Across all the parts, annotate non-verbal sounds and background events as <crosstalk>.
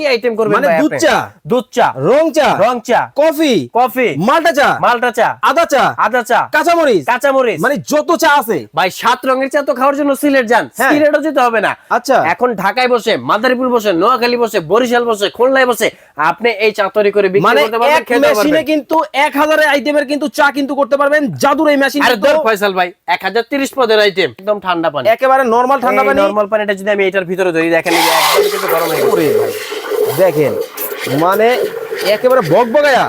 কি আইটেম করবেন মানে দুধ চা? দুধ চা। রং চা। রং চা। কফি। কফি। মাল্টা চা। মালটা চা। আদা চা। আদা চা। কাঁচামরিচ। কাঁচামরিচ। মানে যত চা আছে। ভাই সাত রঙের চা তো খাওয়ার জন্য সিলেট যান। হ্যাঁ। সিলেটও যেতে হবে না। আচ্ছা। এখন ঢাকায় বসে মাদারীপুর বসে নোয়াখালী বসে বরিশাল বসে খুলনায় বসে আপনি এই চা তৈরি করে বিক্রি মানে করতে পারবেন মেশিনে কিন্তু এক হাজার আইটেমের কিন্তু চা কিন্তু করতে পারবেন। জাদুর এই মেশিন আরে দর ফয়সাল ভাই এক হাজার তিরিশ পদের আইটেম একদম ঠান্ডা পানি। একেবারে নরমাল ঠান্ডা পানি। নরমাল পানিটা যদি আমি এটার ভিতরে ধরি দেখেন একদম কিন্তু গরম হয়ে। ওরে ভাই। দেখেন মানে একেবারে বকবগায়া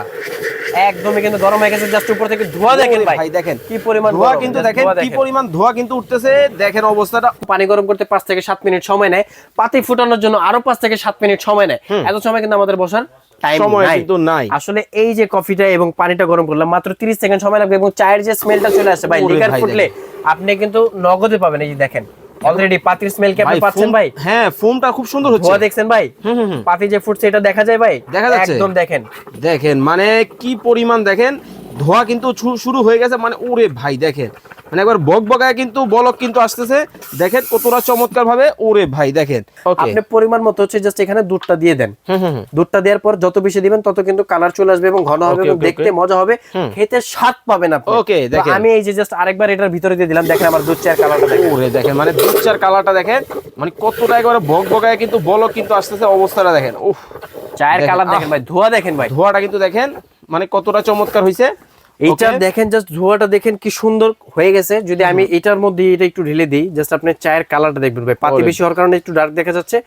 একদমই কিন্তু গরম হয়ে গেছে জাস্ট উপর থেকে ধোঁয়া দেখেন ভাই। দেখেন কি পরিমাণ ধোঁয়া কিন্তু দেখেন কি পরিমাণ ধোঁয়া কিন্তু উঠতেছে দেখেন অবস্থাটা। পানি গরম করতে পাঁচ থেকে সাত মিনিট সময় নেয়। পাতি ফুটানোর জন্য আরও পাঁচ থেকে সাত মিনিট সময় নেয়। এত সময় কিন্তু আমাদের বসার টাইম সময় নাই। কিন্তু নাই। আসলে এই যে কফিটা এবং পানিটা গরম করলাম মাত্র 30 সেকেন্ড সময় লাগবে এবং চায়ের যে স্মেলটা চলে আসে ভাই লিকার ফুটলে আপনি কিন্তু নগদে পাবেন। এই যে দেখেন অলরেডি পাতির স্মেল কি আপনি পাচ্ছেন ভাই? হ্যাঁ ফোমটা খুব সুন্দর হচ্ছে। ধোয়া দেখছেন ভাই? পাতি যে ফুটছে এটা দেখা যায় ভাই? দেখা যাচ্ছে। একদম দেখেন। দেখেন মানে কি পরিমাণ দেখেন ধোয়া কিন্তু শুরু হয়ে গেছে মানে ওরে ভাই দেখেন। মানে একবার বক বকায় কিন্তু বলক কিন্তু আসতেছে। দেখেন কতটা চমৎকার ভাবে ওরে ভাই দেখেন। আপনি পরিমাণ মতো হচ্ছে জাস্ট এখানে দুধটা দিয়ে দেন। দুধটা দেওয়ার পর যত বেশি দিবেন তত কিন্তু কালার চলে আসবে এবং ঘন হবে এবং দেখতে মজা হবে। খেতে স্বাদ পাবেন আপনি। তো দেখেন। আমি এই যে জাস্ট আরেকবার এটার ভিতরে দিয়ে দিলাম। দেখেন আমার দুধ চায়ের কালারটা দেখেন। ওরে দেখেন মানে দুধ চার কালারটা দেখেন। মানে কতটা একবার বক বকায় কিন্তু বলক কিন্তু আসতেছে অবস্থাটা দেখেন। উফ। চায়ের কালার দেখেন ভাই ধোয়া দেখেন ভাই। ধোঁয়াটা কিন্তু দেখেন মানে কতটা চমৎকার হয়েছে এইটা দেখেন জাস্ট ধোয়াটা দেখেন কি সুন্দর হয়ে গেছে। যদি আমি এটার মধ্যে এটা একটু ঢেলে দিই জাস্ট আপনি চায়ের কালারটা দেখবেন ভাই। পাতি বেশি হওয়ার কারণে একটু ডার্ক দেখা যাচ্ছে।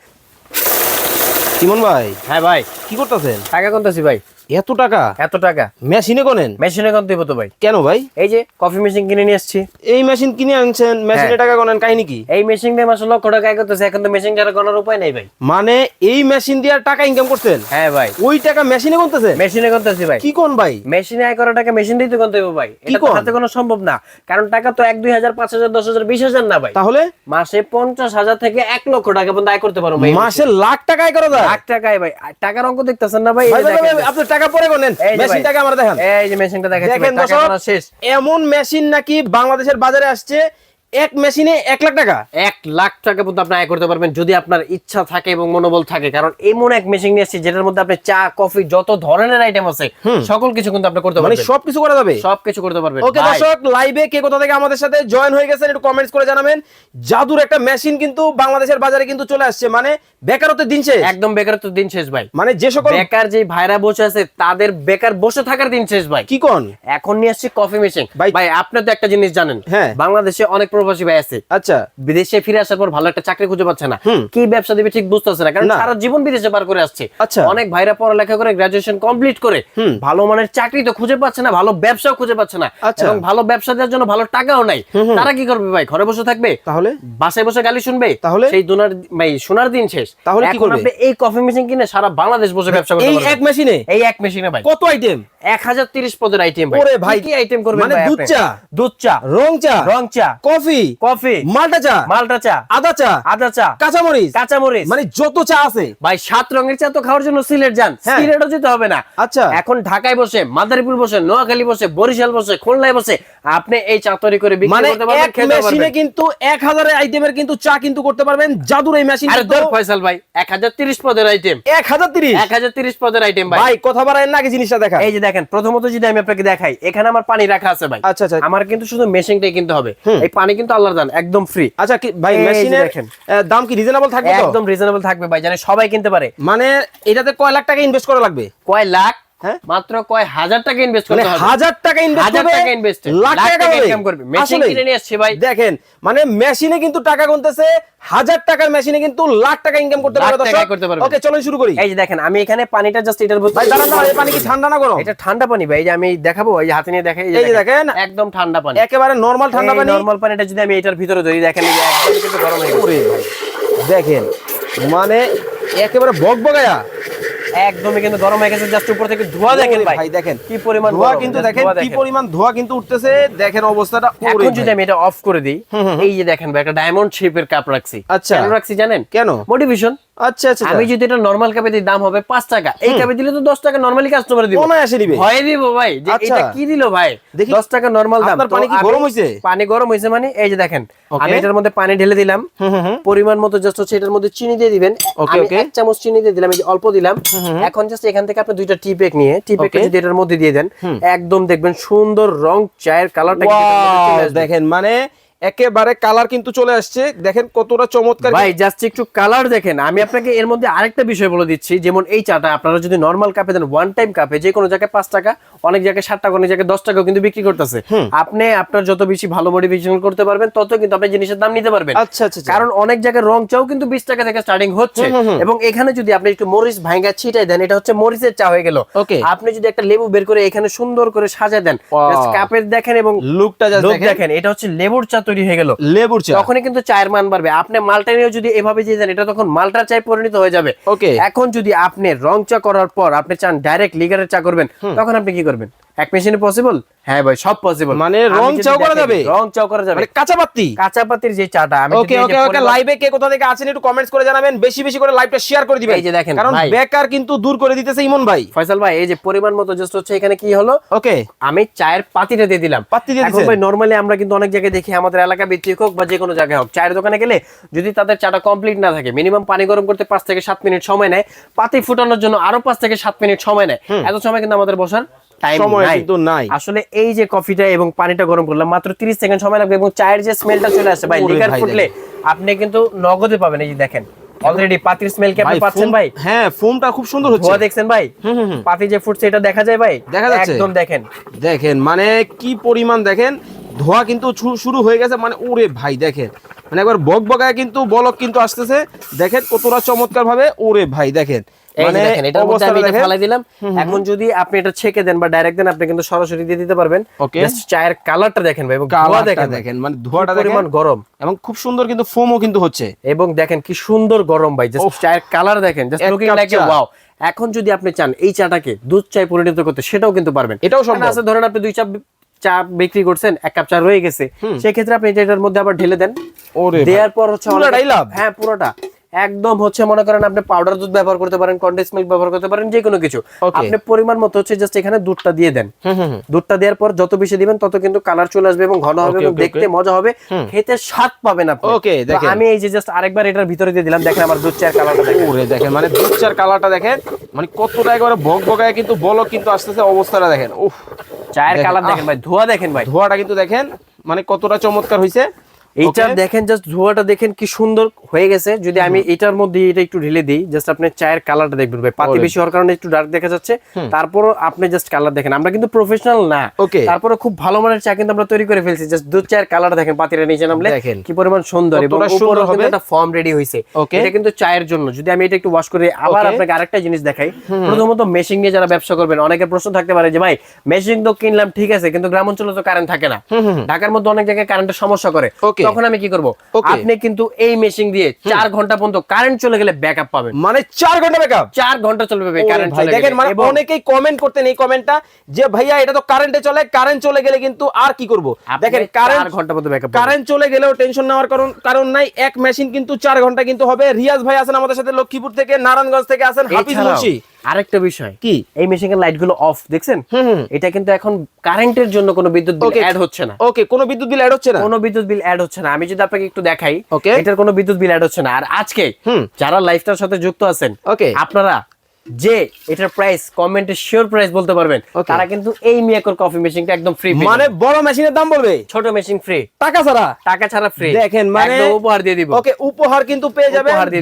ইমন ভাই হ্যাঁ ভাই। কি করতেছেন? টাকা কোনটাছি ভাই? এত টাকা? এত টাকা। মেশিনে কোনেন? মেশিনে কোন দিব তো ভাই? কেন ভাই? এই যে কফি মেশিন কিনে নিয়ে এসেছি এই মেশিন কিনে আনছেন মেশিনে হ্যাঁ। টাকা কোনেন কাহিনী কি? এই মেশিন দিয়ে মাসে লক্ষ টাকা আয় করতেছে এখন তো মেশিন ছাড়া কোনো উপায় নেই ভাই। মানে এই মেশিন দিয়ে টাকা ইনকাম করতেন হ্যাঁ ভাই। ওই টাকা মেশিনে কোনতেছেন মেশিনে করতেছি ভাই। কি কোন ভাই? মেশিনে আয় করা টাকা মেশিন দিতে কোন দেবো ভাই। এটা তো হাতে কোনো সম্ভব না। কারণ টাকা তো এক দুই হাজার পাঁচ হাজার দশ হাজার বিশ হাজার না ভাই। তাহলে? মাসে পঞ্চাশ হাজার থেকে এক লক্ষ টাকা পর্যন্ত আয় করতে পারো ভাই। মাসে লাখ টাকা আয় করা যায়? লাখ টাকায় ভাই। টাকার অঙ্ক দেখতেছেন না ভাই? এই দেখেন। আপনি টাকা পরে গোনেন এই যে মেশিন ভাই। টাকা আমরা দেখেন। এই যে মেশিনটা দেখেন দর্শক শেষ। এমন মেশিন নাকি বাংলাদেশের বাজারে আসছে এক মেশিনে এক লাখ টাকা? এক লাখ টাকা পর্যন্ত আপনি আয় করতে পারবেন যদি আপনার ইচ্ছা থাকে এবং মনোবল থাকে। কারণ এমন এক মেশিন নিয়ে এসেছি যেটার মধ্যে আপনি চা কফি যত ধরনের আইটেম আছে সকল কিছু কিন্তু আপনি করতে মানে পারবেন। সবকিছু করা যাবে? সবকিছু করতে পারবেন। ওকে দর্শক লাইভে কে কোথা থেকে আমাদের সাথে জয়েন হয়ে গেছেন একটু কমেন্টস করে জানাবেন। জাদুর একটা মেশিন কিন্তু বাংলাদেশের বাজারে কিন্তু চলে আসছে। মানে বেকারত্বের দিন শেষ। একদম বেকারত্বের দিন শেষ ভাই। মানে যে সকল বেকার যে ভাইরা বসে আছে তাদের বেকার বসে থাকার দিন শেষ ভাই। কি কোন? এখন নিয়ে আসছি কফি মেশিন ভাই- ভাই আপনি তো একটা জিনিস জানেন। হ্যাঁ। বাংলাদেশে অনেক প্রবাসী ভাই আছে। আচ্ছা। বিদেশে ফিরে আসার পর ভালো একটা চাকরি খুঁজে পাচ্ছে না। কি ব্যবসা দিবে ঠিক বুঝতেছে না কারণ সারা জীবন বিদেশে পার করে আসছে। আচ্ছা। অনেক ভাইরা পড়ালেখা করে গ্রাজুয়েশন কমপ্লিট করে ভালো মানের চাকরি তো খুঁজে পাচ্ছে না ভালো ব্যবসাও খুঁজে পাচ্ছে না। আচ্ছা। এবং ভালো ব্যবসা দেওয়ার জন্য ভালো টাকাও নাই। তারা কি করবে ভাই? ঘরে বসে থাকবে? তাহলে? বাসায় বসে গালি শুনবে? তাহলে? সেই দুনার ভাই শোনার দিন শেষ। তাহলে কি করবে? এই কফি মেশিন কিনে সারা বাংলাদেশ বসে ব্যবসা করতে এই এক মেশিনে এই এক মেশিনে ভাই। কত আইটেম এক হাজার তিরিশ পদের আইটেম ভাই। ওরে ভাই, কি আইটেম করবে মানে দুধ চা? দুধ চা। রং চা? রং চা। কফি? কফি? মাল্টা চা? মালটা চা। আদা চা? আদা চা। কাঁচামরিচ? কাঁচামরিচ। মানে যত চা আছে। ভাই সাত রঙের চা তো খাওয়ার জন্য সিলেট যান। হ্যাঁ। সিলেটও যেতে হবে না। আচ্ছা। এখন ঢাকায় বসে মাদারীপুর বসে নোয়াখালী বসে বরিশাল বসে খুলনায় বসে আপনি এই চা তৈরি করে বিক্রি মানে করতে পারবেন এক খেতে মেশিনে পারবেন। কিন্তু এক হাজার আইটেমের কিন্তু চা কিন্তু করতে পারবেন। জাদুর এই মেশিন আরে দর ফয়সাল ভাই এক হাজার তিরিশ পদের আইটেম এক হাজার তিরিশ? এক হাজার তিরিশ পদের আইটেম ভাই। ভাই কথা বাড়ায় না আগে জিনিসটা দেখা এই যে দেখেন প্রথমত যদি আমি আপনাকে দেখাই এখানে আমার পানি রাখা আছে ভাই। আচ্ছা, আচ্ছা। আমার কিন্তু শুধু মেশিনটাই কিনতে হবে। এই পানি কিন্তু আল্লাহর দান একদম ফ্রি আচ্ছা কি ভাই মেশিনে মেশিনের দেখেন। দাম কি রিজনেবল থাকবে একদম রিজনেবল থাকবে ভাই জানে সবাই কিনতে পারে। মানে এটাতে কয় লাখ টাকা ইনভেস্ট করা লাগবে? কয় লাখ? হ্যাঁ? মাত্র কয় হাজার টাকা ইনভেস্ট মানে করতে হবে। হাজার টাকা ইনভেস্ট হাজার টাকা ইনভেস্ট লাখ টাকা ইনকাম করবে। মেশিন কিনে নিয়ে আসছে ভাই। দেখেন মানে মেশিনে কিন্তু টাকা গুনতেছে হাজার টাকার মেশিনে কিন্তু লাখ টাকা ইনকাম করতে পারবে দর্শক। করতে পারবে। ওকে চলুন শুরু করি। এই যে দেখেন আমি এখানে পানিটা জাস্ট এটার ভাই দাঁড়ান দাঁড়ান এই পানি কি ঠান্ডা না গরম? এটা ঠান্ডা পানি ভাই এই যে আমি দেখাবো এই হাতে নিয়ে দেখাই এই যে দেখেন। একদম ঠান্ডা পানি। একেবারে নরমাল ঠান্ডা পানি। নরমাল পানিটা যদি আমি এটার ভিতরে ধরি দেখেন এই একদম কিন্তু গরম হয়ে গেছে। দেখেন মানে একেবারে বকবগায়া একদমই কিন্তু গরম হয়ে গেছে জাস্ট উপর থেকে ধোঁয়া দেখেন ভাই। দেখেন কি পরিমাণ ধোঁয়া কিন্তু দেখেন কি পরিমাণ ধোঁয়া কিন্তু উঠতেছে দেখেন অবস্থাটা এখন যদি আমি এটা অফ করে দিই এই যে দেখেন ভাই একটা ডায়মন্ড শেপের কাপ রাখছি। আচ্ছা। কেন রাখছি জানেন? কেন? মোটিভেশন আচ্ছা আচ্ছা আমি যদি এটা নরমাল কাপে দিই দাম হবে টাকা। এই কাপে দিলে তো দশ টাকা নরমালি কাস্টমার দিব। নিবে ভয় দিব ভাই। যে আচ্ছা। এটা কি দিল ভাই? দেখি। দশ টাকা নরমাল দাম। আপনার পানি কি গরম হইছে? পানি গরম মানে এই যে দেখেন আমি এটার মধ্যে পানি ঢেলে দিলাম। পরিমাণ মতো জাস্ট হচ্ছে এটার মধ্যে চিনি দিয়ে দিবেন। আমি okay. এক চামচ চিনি দিয়ে দিলাম এই যে অল্প দিলাম। এখন জাস্ট এখান থেকে আপনি দুইটা টি নিয়ে টি যদি এটার মধ্যে দিয়ে দেন একদম দেখবেন সুন্দর রং চায়ের কালারটা দেখেন মানে একেবারে কালার কিন্তু চলে আসছে। দেখেন কতটা চমৎকার ভাই জাস্ট একটু কালার দেখেন। আমি আপনাকে এর মধ্যে আরেকটা বিষয় বলে দিচ্ছি যেমন এই চাটা আপনারা যদি নর্মাল কাপে দেন ওয়ান টাইম কাপে যে কোনো জায়গায় পাঁচ টাকা অনেক জায়গায় ষাট টাকা অনেক জায়গায় দশ টাকাও কিন্তু বিক্রি করতেছে। আপনি আপনার যত বেশি ভালো মডিফিকেশন করতে পারবেন তত কিন্তু আপনি জিনিসের দাম নিতে পারবেন। আচ্ছা আচ্ছা আচ্ছা। কারণ অনেক জায়গায় রং চাও কিন্তু বিশ টাকা থেকে স্টার্টিং হচ্ছে। এবং এখানে যদি আপনি একটু মরিচ ভাঙ্গা ছিটাই দেন এটা হচ্ছে মরিচের চা হয়ে গেল। Okay. আপনি যদি একটা লেবু বের করে এখানে সুন্দর করে সাজা দেন. কাপের দেখেন এবং লুকটা দেখেন। এটা হচ্ছে লেবুর চা তৈরি হয়ে গেল। লেবুর চা। তখনই কিন্তু চায়ের মান বাড়বে। আপনি মালটা নিয়ে যদি এভাবে যে যান এটা তখন মালটার চায় পরিণত হয়ে যাবে। ওকে। এখন যদি আপনি রং চা করার পর আপনি চান ডাইরেক্ট লিগারের চা করবেন তখন আপনি কি করবেন? এক মেশিনে পসিবল হ্যাঁ ভাই সব পসিবল মানে রং চাও করা যাবে? রং চাও করা যাবে। মানে কাঁচা পাত্তি কাঁচা পাতির যে চাটা আমি ওকে ওকে ওকে লাইভে কে কোথা থেকে আছেন একটু কমেন্টস করে জানাবেন বেশি বেশি করে লাইভটা শেয়ার করে দিবেন। এই যে দেখেন, কারণ বেকার কিন্তু দূর করে দিতেছে ইমন ভাই। ফয়সাল ভাই এই যে পরিমাণ মতো জাস্ট হচ্ছে এখানে কি হলো? ওকে আমি চায়ের পাতিটা দিয়ে দিলাম। পাত্তি দিয়ে দিছেন? ভাই নরমালি আমরা কিন্তু অনেক জায়গায় দেখি আমাদের এলাকা ভিত্তিক হোক বা যে কোনো জায়গায় হোক চায়ের দোকানে গেলে যদি তাদের চাটা কমপ্লিট না থাকে মিনিমাম পানি গরম করতে পাঁচ থেকে সাত মিনিট সময় নেয় পাতি ফুটানোর জন্য আরও পাঁচ থেকে সাত মিনিট সময় নেয়। এত সময় কিন্তু আমাদের বসার সময় কিন্তু নাই। আসলে এই যে কফিটা এবং পানিটা গরম করলাম মাত্র 30 সেকেন্ড সময় লাগবে এবং চায়ের যে স্মেলটা চলে আসে ভাই লিকার ফুটলে আপনি কিন্তু নগদে পাবেন। এই যে দেখেন অলরেডি পাতির স্মেল কি আপনি পাচ্ছেন ভাই? হ্যাঁ ফোমটা খুব সুন্দর হচ্ছে। ধোয়া দেখছেন ভাই? হুম, হুম, হুম। পাতি যে ফুটছে এটা দেখা যায় ভাই? দেখা যাচ্ছে। একদম দেখেন। দেখেন মানে কি পরিমাণ দেখেন ধোয়া কিন্তু শুরু হয়ে গেছে মানে ওরে ভাই দেখেন। মানে একবার বক বকায় কিন্তু বলক কিন্তু আসতেছে। দেখেন কতটা চমৎকার ভাবে ওরে ভাই দেখেন। মানে এটার মধ্যে আমি এটা ফেলাই দিলাম। এখন যদি আপনি এটা ছেঁকে দেন বা ডাইরেক্ট দেন আপনি কিন্তু সরাসরি দিয়ে দিতে পারবেন. Just চায়ের কালারটা দেখেন ভাই এবং ধোয়া দেখেন দেখেন মানে ধোয়াটা পরিমাণ গরম। এবং খুব সুন্দর কিন্তু ফোমও কিন্তু হচ্ছে। এবং দেখেন কি সুন্দর গরম ভাই জাস্ট চায়ের কালার দেখেন জাস্ট লুকিং লাইক। ওয়াও এখন যদি আপনি চান এই চাটাকে দুধ চায় পরিণত করতে সেটাও কিন্তু পারবেন। এটাও সম্ভব। আছে ধরেন আপনি দুই চাপ চা বিক্রি করছেন এক কাপ চা রয়ে গেছে। সেই ক্ষেত্রে আপনি এটার মধ্যে আবার ঢেলে দেন। ওরে দেওয়ার পর হচ্ছে। হ্যাঁ পুরোটা। একদম হচ্ছে মনে করেন আপনি পাউডার দুধ ব্যবহার করতে পারেন কন্ডেন্স মিল্ক ব্যবহার করতে পারেন যে কোনো কিছু আপনি পরিমাণ মতো হচ্ছে জাস্ট এখানে দুধটা দিয়ে দেন। দুধটা দেওয়ার পর যত বেশি দিবেন তত কিন্তু কালার চলে আসবে এবং ঘন হবে এবং দেখতে মজা হবে। খেতে স্বাদ পাবেন আপনি। তো দেখেন। আমি এই যে জাস্ট আরেকবার এটার ভিতরে দিয়ে দিলাম দেখেন আমার দুধ চায়ের কালারটা দেখেন। ওরে দেখেন মানে দুধ চার কালারটা দেখেন মানে কতটা একবারে বক বকায় কিন্তু বলো কিন্তু আসতেছে অবস্থাটা দেখেন উফ। চায়ের কালার দেখেন ভাই ধোয়া দেখেন ভাই। ধোয়াটা কিন্তু দেখেন মানে কতটা চমৎকার হয়েছে এইটা দেখেন জাস্ট ধোয়াটা দেখেন কি সুন্দর হয়ে গেছে। যদি আমি এটার মধ্যে এটা একটু ঢেলে দিই জাস্ট আপনি চায়ের কালারটা দেখবেন ভাই। পাতি বেশি হওয়ার কারণে একটু ডার্ক দেখা যাচ্ছে। তারপরও আপনি জাস্ট কালার দেখেন। আমরা কিন্তু প্রফেশনাল না. তারপরে খুব ভালো মানের চা কিন্তু আমরা তৈরি করে ফেলছি। জাস্ট দুধ চায়ের কালারটা দেখেন পাতিটা নিচে নামলে কি পরিমাণ সুন্দর এবং উপরে হবে। একটা ফর্ম রেডি হয়েছে এটা কিন্তু চায়ের জন্য। যদি আমি এটা একটু ওয়াশ করে আবার আপনাকে আরেকটা জিনিস দেখাই। প্রথমত মেশিন নিয়ে যারা ব্যবসা করবেন অনেকের প্রশ্ন থাকতে পারে যে ভাই মেশিন তো কিনলাম ঠিক আছে কিন্তু গ্রাম অঞ্চলে তো কারেন্ট থাকে না। ঢাকার মধ্যে অনেক জায়গায় কারেন্টের সমস্যা করে। Okay. তখন আমি কি করব? আপনি কিন্তু এই মেশিন দিয়ে চার ঘণ্টা পর্যন্ত কারেন্ট চলে গেলে ব্যাকআপ পাবেন। মানে চার ঘণ্টা ব্যাকআপ চার ঘণ্টা চলবে কারেন্ট চলে দেখেন মানে অনেকেই কমেন্ট করতেন এই কমেন্টটা যে ভাইয়া এটা তো কারেন্টে চলে কারেন্ট চলে গেলে কিন্তু আর কি করব? দেখেন কারেন্ট ঘণ্টা পর্যন্ত ব্যাকআপ কারেন্ট চলে গেলেও টেনশন নেওয়ার কারণ কারণ নাই। এক মেশিন কিন্তু চার ঘণ্টা কিন্তু হবে। রিয়াজ ভাই আছেন আমাদের সাথে লক্ষ্মীপুর থেকে নারায়ণগঞ্জ থেকে আছেন হাফিজ মুন্সি। আরেকটা বিষয়। কি? এই মেশিনের লাইটগুলো অফ দেখছেন। এটা কিন্তু এখন কারেন্টের জন্য কোনো বিদ্যুৎ বিল অ্যাড হচ্ছে না। ওকে কোনো বিদ্যুৎ বিল অ্যাড হচ্ছে না? কোনো বিদ্যুৎ বিল অ্যাড হচ্ছে না। আমি যদি আপনাকে একটু দেখাই ওকে এটার কোনো বিদ্যুৎ বিল অ্যাড হচ্ছে না। আর আজকে। যারা লাইফটার সাথে যুক্ত আছেন ওকে আপনারা যে এটার প্রাইস কমেন্টে শিওর প্রাইস বলতে পারবেন তারা কিন্তু এই মিয়াকর কফি মেশিনটা একদম ফ্রি মানে বড় মেশিনের দাম বলবে? ছোট মেশিন ফ্রি টাকা ছাড়া? টাকা ছাড়া ফ্রি দেখেন মানে উপহার দিয়ে দিব। ওকে উপহার কিন্তু পেয়ে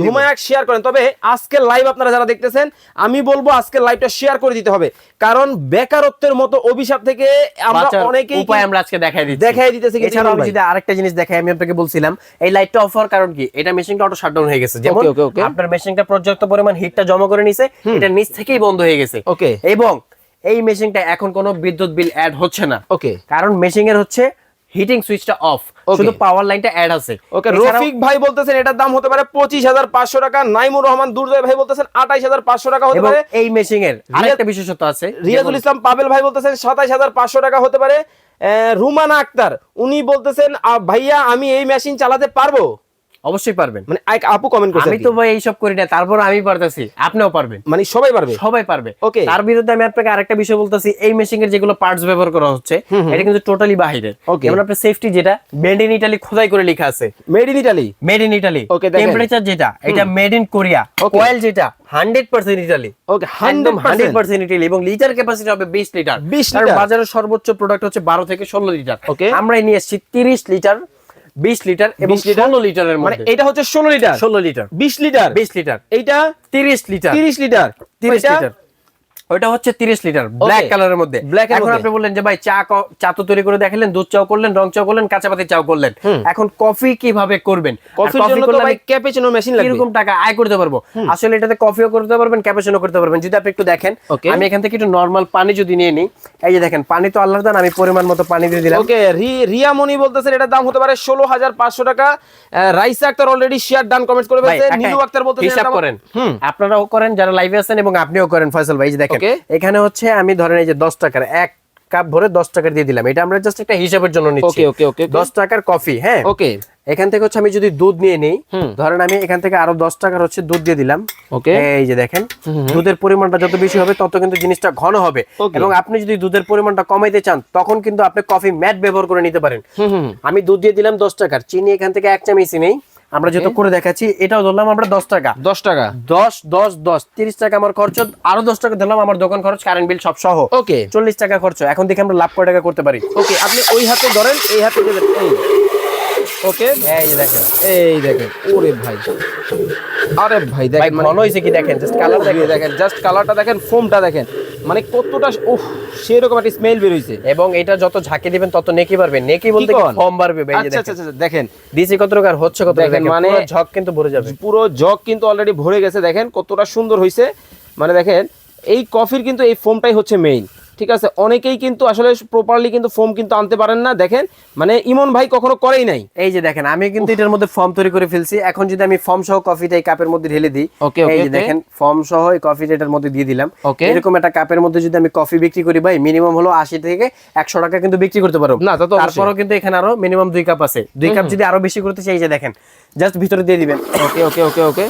ধুমায়াক শেয়ার করেন। তবে আজকে লাইভ আপনারা যারা দেখতেছেন আমি বলব আজকে লাইভটা শেয়ার করে দিতে হবে। কারণ বেকারত্বের মতো অভিশাপ থেকে আমরা অনেকেই উপায় আমরা আজকে দেখাই দিচ্ছি। দেখাই দিতেছি ইমরান আমি যদি আরেকটা জিনিস দেখাই আমি আপনাকে বলছিলাম এই লাইটটা অফ হওয়ার কারণ কি? এটা মেশিনটা অটো শাটডাউন হয়ে গেছে। যেমন. আপনার মেশিনটা পর্যাপ্ত পরিমাণ হিটটা জমা করে নিছে। এটা নিচ থেকেই বন্ধ হয়ে গেছে। Okay. এবং এই মেশিনটা এখন কোনো বিদ্যুৎ বিল অ্যাড হচ্ছে না। ওকে। কারণ মেশিং এর হচ্ছে হিটিং সুইচটা অফ শুধু পাওয়ার লাইনটা অ্যাড আছে। ওকে রফিক ভাই বলতেছেন এটার দাম হতে পারে পঁচিশ হাজার পাঁচশো টাকা। নাইমুর রহমান দুর্জয় ভাই বলতেছেন আঠাইশ হাজার পাঁচশো টাকা হতে পারে। এই মেশিং এর আরেকটা বিশেষত্ব আছে। রিয়াজুল ইসলাম পাবেল ভাই বলতেছেন সাতাইশ হাজার পাঁচশো টাকা হতে পারে। রুমানা আক্তার উনি বলতেছেন ভাইয়া আমি এই মেশিন চালাতে পারব? অবশ্যই পারবেন। মানে এক আপু কমেন্ট করছে আমি তো ভাই এইসব করি না তারপর আমি পারতেছি আপনিও পারবেন। মানে সবাই পারবে? সবাই পারবে। Okay. তার বিরুদ্ধে আমি আপনাকে আরেকটা বিষয় বলতেছি এই মেশিন এর যেগুলো পার্টস ব্যবহার করা হচ্ছে এটা কিন্তু টোটালি বাহিরের। Okay. যেমন আপনার সেফটি যেটা মেড ইন ইটালি খোদাই করে লেখা আছে। Made in Italy made in Italy দেখেন। টেম্পারেচার যেটা এটা মেড ইন কোরিয়া. কয়েল যেটা 100% ইটালি ওকে একদম 100% 100% ইটালি এবং লিটার ক্যাপাসিটি হবে 20 লিটার 20 কারণ লিটার। বাজারের সর্বোচ্চ প্রোডাক্ট হচ্ছে 12 থেকে 16 লিটার Okay. আমরা নিয়ে এসেছি 30 লিটার 20 লিটার এবং 20 লিটার? 16 লিটারের মানে এটা হচ্ছে 16 লিটার? 16 লিটার। 20 লিটার? 20 লিটার। এইটা 30 লিটার। 30 লিটার। 30 ওইটা? লিটার। ওটা হচ্ছে 30 লিটার ব্ল্যাক কালারের মধ্যে। এখন আপনি বললেন যে ভাই চা চা তো তৈরি করে দেখালেন দুধ চাও করলেন রং চাও করলেন কাঁচা পাতি চাও করলেন। এখন কফি কীভাবে করবেন? করলে ভাই মেশিন লাগবে। কীরকম টাকা আয় করতে পারব? আসলে এটাতে কফিও করতে পারবেন ক্যাপাচিনো করতে পারবেন। যদি আপনি একটু দেখেন আমি এখান থেকে একটু নরমাল পানি যদি নিয়ে নিই এই যে দেখেন পানি তো আল্লাহর দান আমি পরিমাণ মতো পানি দিয়ে দিলাম। ওকে রিয়া মনি বলতেছেন এটার দাম হতে পারে ষোলো হাজার পাঁচশো টাকা। আহ, Raisa Akter already share done comment করে ভাই, নীলু আক্তার বলতেছেন হিসাব করেন। আপনারাও করেন যারা লাইভে আছেন এবং আপনিও করেন ফয়সাল ভাই দেখেন. এখানে হচ্ছে আমি ধরেন এই যে দশ টাকার এক কাপ ভরে দশ টাকার দিয়ে দিলাম। এটা আমরা জাস্ট একটা হিসাবের জন্য নিচ্ছি. দশ টাকার কফি হ্যাঁ? ওকে। এখান থেকে হচ্ছে আমি যদি দুধ নিয়ে নিই ধরেন আমি এখান থেকে আরও দশ টাকার হচ্ছে দুধ দিয়ে দিলাম। Okay. এই যে দেখেন দুধের পরিমাণটা যত বেশি হবে তত কিন্তু জিনিসটা ঘন হবে। এবং আপনি যদি দুধের পরিমাণটা কমাইতে চান তখন কিন্তু আপনি কফি ম্যাট ব্যবহার করে নিতে পারেন। আমি দুধ দিয়ে দিলাম দশ টাকার চিনি এখান থেকে এক চামিচি নেই। আমরা যেহেতু করে দেখাচ্ছি এটাও ধরলাম আমরা দশ টাকা। দশ টাকা। দশ দশ দশ তিরিশ টাকা আমার খরচ আরও দশ টাকা ধরলাম আমার দোকান খরচ কারেন্ট বিল সব সহ। ওকে চল্লিশ টাকা খরচ এখন দেখে আমরা লাভ কয় টাকা করতে পারি। ওকে আপনি ওই হাতে ধরেন এই হাতে দেবেন ওকে এই দেখেন। এই দেখেন ওরে ভাই। আরে ভাই দেখেন মানে ঘন হয়েছে কি দেখেন? জাস্ট কালার কালার দেখেন। জাস্ট কালারটা দেখেন ফোমটা দেখেন। মানে কতটা উফ সেরকম একটা স্মেল বের হইছে এবং এটা যত ঝাঁকি দিবেন তত নেকি বাড়বে নেকি বলতে? ফর্ম বাড়বে ভাই আচ্ছা আচ্ছা দেখেন। আচ্ছা দিছি কত টাকা হচ্ছে কত দেখেন, মানে- ঝক কিন্তু ভরে যাবে। পুরো জগ কিন্তু অলরেডি ভরে গেছে দেখেন কতটা সুন্দর হইছে। মানে দেখেন এই কফির কিন্তু এই ফোমটাই হচ্ছে মেইন ঠিক আছে? অনেকেই কিন্তু আসলে প্রপারলি কিন্তু ফোম কিন্তু আনতে পারেন না। দেখেন মানে ইমন ভাই কখনো করেই নাই। এই যে দেখেন আমি কিন্তু এটার মধ্যে ফর্ম তৈরি করে ফেলছি। এখন যদি আমি ফর্ম সহ কফিটা এই কাপের মধ্যে ঢেলে দিই okay, এই যে দেখেন ফর্ম সহ এই কফিটা এটার মধ্যে দিয়ে দিলাম. এরকম একটা কাপের মধ্যে যদি আমি কফি বিক্রি করি ভাই মিনিমাম হলো আশি থেকে একশো টাকা কিন্তু বিক্রি করতে পারব না। তারপরও কিন্তু এখানে আরও মিনিমাম দুই কাপ আছে। দুই কাপ যদি আরও বেশি করতে চাই এই যে দেখেন জাস্ট ভিতরে দিয়ে দিবেন। ওকে ওকে ওকে ওকে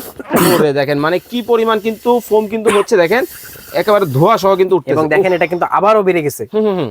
দেখেন মানে কি পরিমাণ কিন্তু ফোম কিন্তু হচ্ছে দেখেন একেবারে ধোয়া সহ কিন্তু উঠছে এবং দেখেন এটা কিন্তু আবারও বেড়ে গেছে। হুম হুম হুম।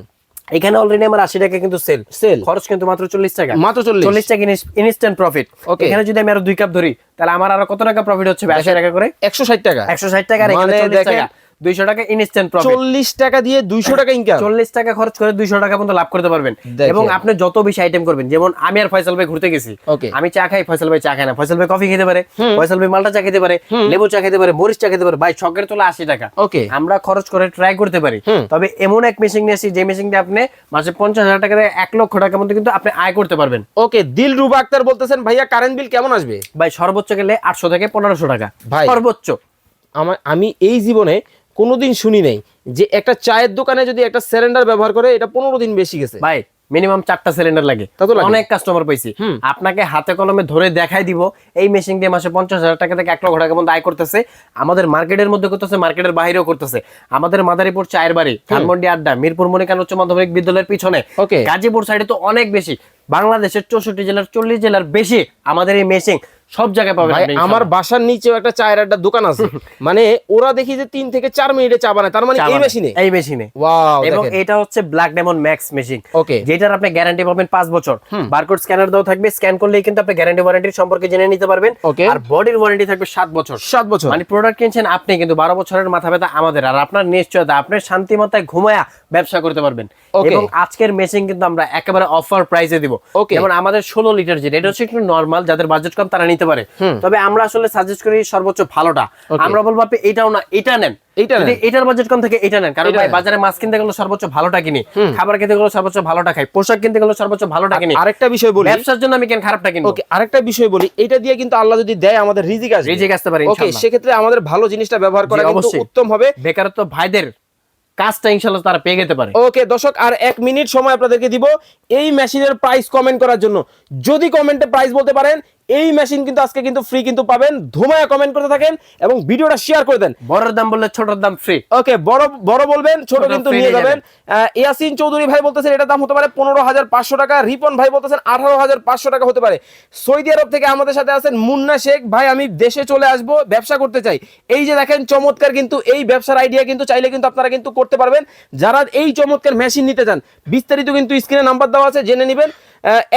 এখানে অলরেডি আমার আশি টাকা কিন্তু সেল সেল খরচ কিন্তু মাত্র চল্লিশ টাকা। মাত্র 40 চল্লিশ টাকা ইনস্ট্যান্ট প্রফিট. এখানে যদি আমি আরও দুই কাপ ধরি তাহলে আমার আরও কত টাকা প্রফিট হচ্ছে? আশি টাকা করে? একশো ষাট টাকা। একশো ষাট টাকা আর এখানে মানে চল্লিশ টাকা। দুইশো টাকা ইনস্ট্যান্ট প্রফিট চল্লিশ টাকা দিয়ে দুইশো টাকা ইনকাম চল্লিশ টাকা খরচ করে দুইশো টাকা পর্যন্ত লাভ করতে পারবেন। এবং আপনি যত বেশি আইটেম করবেন যেমন আমি আর ফয়সাল ভাই ঘুরতে গেছি। আমি চা খাই ফয়সাল ভাই চা খাই না। ফয়সাল ভাই কফি খেতে পারে ফয়সাল ভাই মালটা চা খেতে পারে লেবু চা খেতে পারে মরিচ চা খেতে পারে। ভাই ছকের তোলা আশি টাকা। ওকে। আমরা খরচ করে ট্রাই করতে পারি। তবে এমন এক মেশিন নিয়ে আসি যে মেশিন দিয়ে আপনি মাসে পঞ্চাশ হাজার টাকা থেকে এক লক্ষ টাকার মধ্যে কিন্তু আপনি আয় করতে পারবেন। ওকে দিল রুবা আক্তার বলতেছেন ভাইয়া কারেন্ট বিল কেমন আসবে? ভাই সর্বোচ্চ গেলে আটশো থেকে পনেরোশো টাকা। ভাই। সর্বোচ্চ। আমার আমি এই জীবনে কোনোদিন শুনি নাই যে একটা চায়ের দোকানে যদি একটা সিলিন্ডার ব্যবহার করে এটা পনেরো দিন বেশি গেছে। ভাই মিনিমাম চারটা সিলিন্ডার লাগে। অনেক কাস্টমার পাইছি। আপনাকে হাতে কলমে ধরে দেখাই দিব এই মেশিন দিয়ে মাসে পঞ্চাশ হাজার টাকা থেকে এক লক্ষ টাকা মধ্যে আয় করতেছে। আমাদের মার্কেটের মধ্যে করতেছে মার্কেটের বাইরেও করতেছে। আমাদের মাদারীপুর চায়ের বাড়ি ধানমন্ডি আড্ডা মিরপুর মনিকান উচ্চ মাধ্যমিক বিদ্যালয়ের পিছনে. গাজীপুর সাইডে তো অনেক বেশি। বাংলাদেশের চৌষট্টি জেলার চল্লিশ জেলার বেশি আমাদের এই মেশিন সব জায়গায় পাবেন ভাই আমার বাসার নিচেও একটা চায়ের একটা দোকান আছে। <laughs> মানে ওরা দেখি যে তিন থেকে চার মিনিটে চা বানায়। তার মানে এই মেশিনে? এই মেশিনে। ওয়াও এবং এটা হচ্ছে black diamond max machine Okay. যেটার আপনি গ্যারান্টি পাবেন পাঁচ বছর। বারকোড স্ক্যানার দাও থাকবে স্ক্যান করলেই কিন্তু আপনি গ্যারান্টি ওয়ারেন্টি সম্পর্কে জেনে নিতে পারবেন. আর বডির ওয়ারেন্টি থাকবে সাত বছর। সাত বছর। মানে প্রোডাক্ট কিনছেন আপনি কিন্তু বারো বছরের মাথা ব্যথা আমাদের। আর আপনার নিশ্চয়তা আপনি শান্তি মাথায় ঘুমায়া ব্যবসা করতে পারবেন। এবং আজকের মেশিন কিন্তু আমরা একেবারে অফার প্রাইসে দিব. যেমন আমাদের ষোলো লিটার যেটা এটা হচ্ছে একটু নর্মাল যাদের বাজেট কম তারা নিতে পারে। তবে আমরা আসলে সাজেস্ট করি সর্বোচ্চ ভালোটা। আমরা বলব আপনি এটাও না এটা নেন। এটার বাজেট কম থেকে এটা নেন। কারণ ভাই বাজারে মাছ কিনতে গেলে সর্বোচ্চ ভালোটা কিনি। খাবার কিনতে গেলে সর্বোচ্চ ভালোটা খাই। পোশাক কিনতে গেলে সর্বোচ্চ ভালোটা কিনি। আরেকটা বিষয় বলি। ব্যবসার জন্য আমি কেন খারাপটা কিনবো? ওকে আরেকটা বিষয় বলি। এটা দিয়ে কিন্তু আল্লাহ যদি দেয় আমাদের রিজিক আসবে। রিজিক আসতে পারে ওকে সেক্ষেত্রে আমাদের ভালো জিনিসটা ব্যবহার করা কিন্তু উত্তম হবে। বেকারত্ব ভাইদের কাজটা ইনশাল্লাহ তারা পেয়ে যেতে পারে। ওকে দর্শক আর এক মিনিট সময় আপনাদেরকে দিব। এই মেশিনের প্রাইস কমেন্ট করার জন্য। যদি কমেন্টে প্রাইস বলতে পারেন এই মেশিন কিন্তু আজকে কিন্তু ফ্রি কিন্তু পাবেন। ধুমায়া কমেন্ট করতে থাকেন এবং ভিডিওটা শেয়ার করে দেন। বড়র দাম বললে ছোটর দাম ফ্রি ওকে বড় বড় বলবেন ছোট কিন্তু নিয়ে যাবেন। ইয়াসিন চৌধুরী ভাই বলতেছেন এটার দাম হতে পারে পনেরো হাজার পাঁচশো টাকা। রিপন ভাই বলতেছেন আঠারো হাজার পাঁচশো টাকা হতে পারে। সৌদি আরব থেকে আমাদের সাথে আছেন মুন্না শেখ। ভাই আমি দেশে চলে আসব ব্যবসা করতে চাই। এই যে দেখেন চমৎকার কিন্তু এই ব্যবসার আইডিয়া কিন্তু চাইলে কিন্তু আপনারা কিন্তু করতে পারবেন। যারা এই চমৎকার মেশিন নিতে চান বিস্তারিত কিন্তু স্ক্রিনে নাম্বার দেওয়া আছে জেনে নেবেন।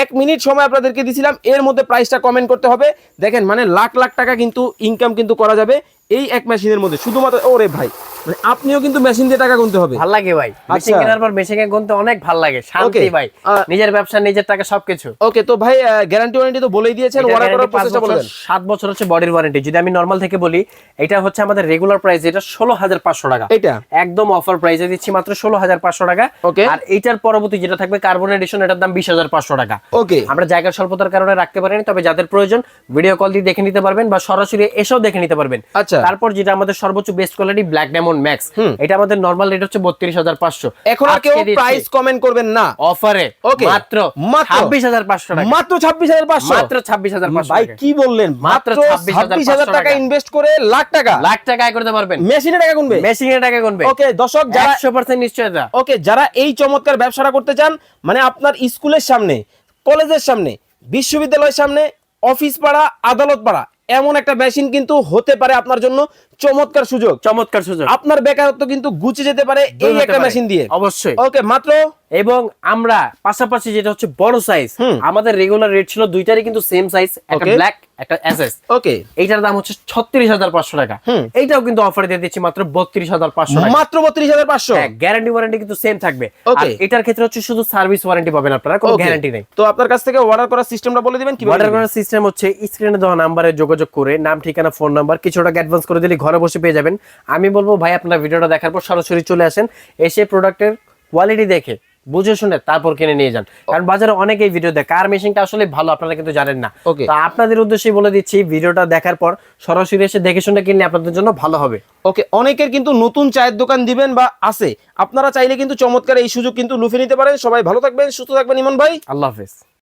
এক মিনিট সময় আপনাদেরকে দিছিলাম। এর মধ্যে প্রাইসটা কমেন্ট করতে হবে। দেখেন মানে লাখ লাখ টাকা কিন্তু ইনকাম কিন্তু করা যাবে। এই এক মেশিনের মধ্যে শুধুমাত্র ওরে ভাই মানে আপনিও কিন্তু মেশিন দিয়ে টাকা গুনতে হবে। ভালো লাগে ভাই। মেশিন আচ্ছা। কেনার পর মেশিন গুনতে অনেক ভালো লাগে শান্তি ভাই। নিজের ব্যবসা নিজের টাকা সবকিছু। ওকে তো ভাই গ্যারান্টি ওয়ারেন্টি তো বলেই দিয়েছেন এটার অর্ডার করার প্রসেসটা বলে বছর, দেন। সাত বছর হচ্ছে বডির ওয়ারেন্টি যদি আমি নর্মাল থেকে বলি এটা হচ্ছে আমাদের রেগুলার প্রাইস এটা ষোলো হাজার পাঁচশো টাকা। এটা একদম অফার প্রাইসে দিচ্ছি মাত্র ষোলো হাজার পাঁচশো টাকা। Okay. আর এইটার পরবর্তী যেটা থাকবে কার্বন এডিশন এটার দাম বিশ হাজার পাঁচশো টাকা। ওকে আমরা জায়গার স্বল্পতার কারণে রাখতে পারিনি তবে যাদের প্রয়োজন ভিডিও কল দিয়ে দেখে নিতে পারবেন বা সরাসরি এসেও দেখে নিতে পারবেন। আচ্ছা। তারপর যেটা আমাদের সর্বোচ্চ best quality black diamond max এটা আমাদের নরমাল রেট হচ্ছে বত্রিশ হাজার পাঁচশো। এখন আর কেউ প্রাইস কমেন্ট করবেন না। অফারে Okay. মাত্র মাত্র। ছাব্বিশ হাজার পাঁচশো টাকা। মাত্র ছাব্বিশ হাজার পাঁচশো? মাত্র ছাব্বিশ হাজার পাঁচশো ভাই কি বললেন? মাত্র মাত্র ছাব্বিশ হাজার 26,500 টাকা। ইনভেস্ট করে লাখ টাকা। লাখ টাকা আয় করতে পারবেন। মেশিনে টাকা গুনবে? মেশিনে টাকা গুনবে। ওকে দর্শক যারা একশো পার্সেন্ট নিশ্চয়তা। ওকে যারা এই চমৎকার ব্যবসাটা করতে চান মানে আপনার স্কুলের সামনে কলেজের সামনে বিশ্ববিদ্যালয়ের সামনে অফিস পাড়া আদালত পাড়া এমন একটা মেশিন কিন্তু হতে পারে আপনার জন্য চমৎকার সুযোগ। চমৎকার সুযোগ। আপনার বেকারত্ব কিন্তু গুছে যেতে পারে এই একটা মেশিন দিয়ে। অবশ্যই। ওকে মাত্র? এবং আমরা পাশাপাশি যেটা হচ্ছে বড় সাইজ আমাদের রেগুলার রেট ছিল দুইটারই কিন্তু সেম সাইজ একটা ব্ল্যাক একটা এসএস ওকে এইটার দাম হচ্ছে ছত্রিশ হাজার পাঁচশো টাকা। এইটাও কিন্তু অফার দিয়ে দিচ্ছি মাত্র বত্রিশ হাজার পাঁচশো টাকা। মাত্র বত্রিশ হাজার পাঁচশো? গ্যারান্টি ওয়ারেন্টি কিন্তু সেম থাকবে। আর এটার ক্ষেত্রে হচ্ছে শুধু সার্ভিস ওয়ারেন্টি পাবেন আপনারা কোনো গ্যারান্টি নেই। তো আপনার কাছ থেকে অর্ডার করার সিস্টেমটা বলে দিবেন কি অর্ডার করার সিস্টেম হচ্ছে স্ক্রিনে দেওয়া নাম্বারে যোগাযোগ করে নাম ঠিকানা ফোন নাম্বার কিছু টাকা অ্যাডভান্স করে দিলে ঘরে বসে পেয়ে যাবেন। আমি বলব ভাই আপনার ভিডিওটা দেখার পর সরাসরি চলে আসেন এসে প্রোডাক্টের কোয়ালিটি দেখে বুঝে শুনে তারপর কিনে নিয়ে যান। কারণ বাজারে অনেকেই ভিডিও দেয় কার মেশিনটা আসলে ভালো আপনারা কিন্তু জানেন না. তো আপনাদের উদ্দেশ্যে বলে দিচ্ছি ভিডিওটা দেখার পর সরাসরি এসে দেখে শুনে কিনলে আপনাদের জন্য ভালো হবে। ওকে অনেকের কিন্তু নতুন চায়ের দোকান দিবেন বা আছে। আপনারা চাইলে কিন্তু চমৎকার এই সুযোগ কিন্তু লুফে নিতে পারেন। সবাই ভালো থাকবেন সুস্থ থাকবেন ইমন ভাই। আল্লাহ হাফেজ।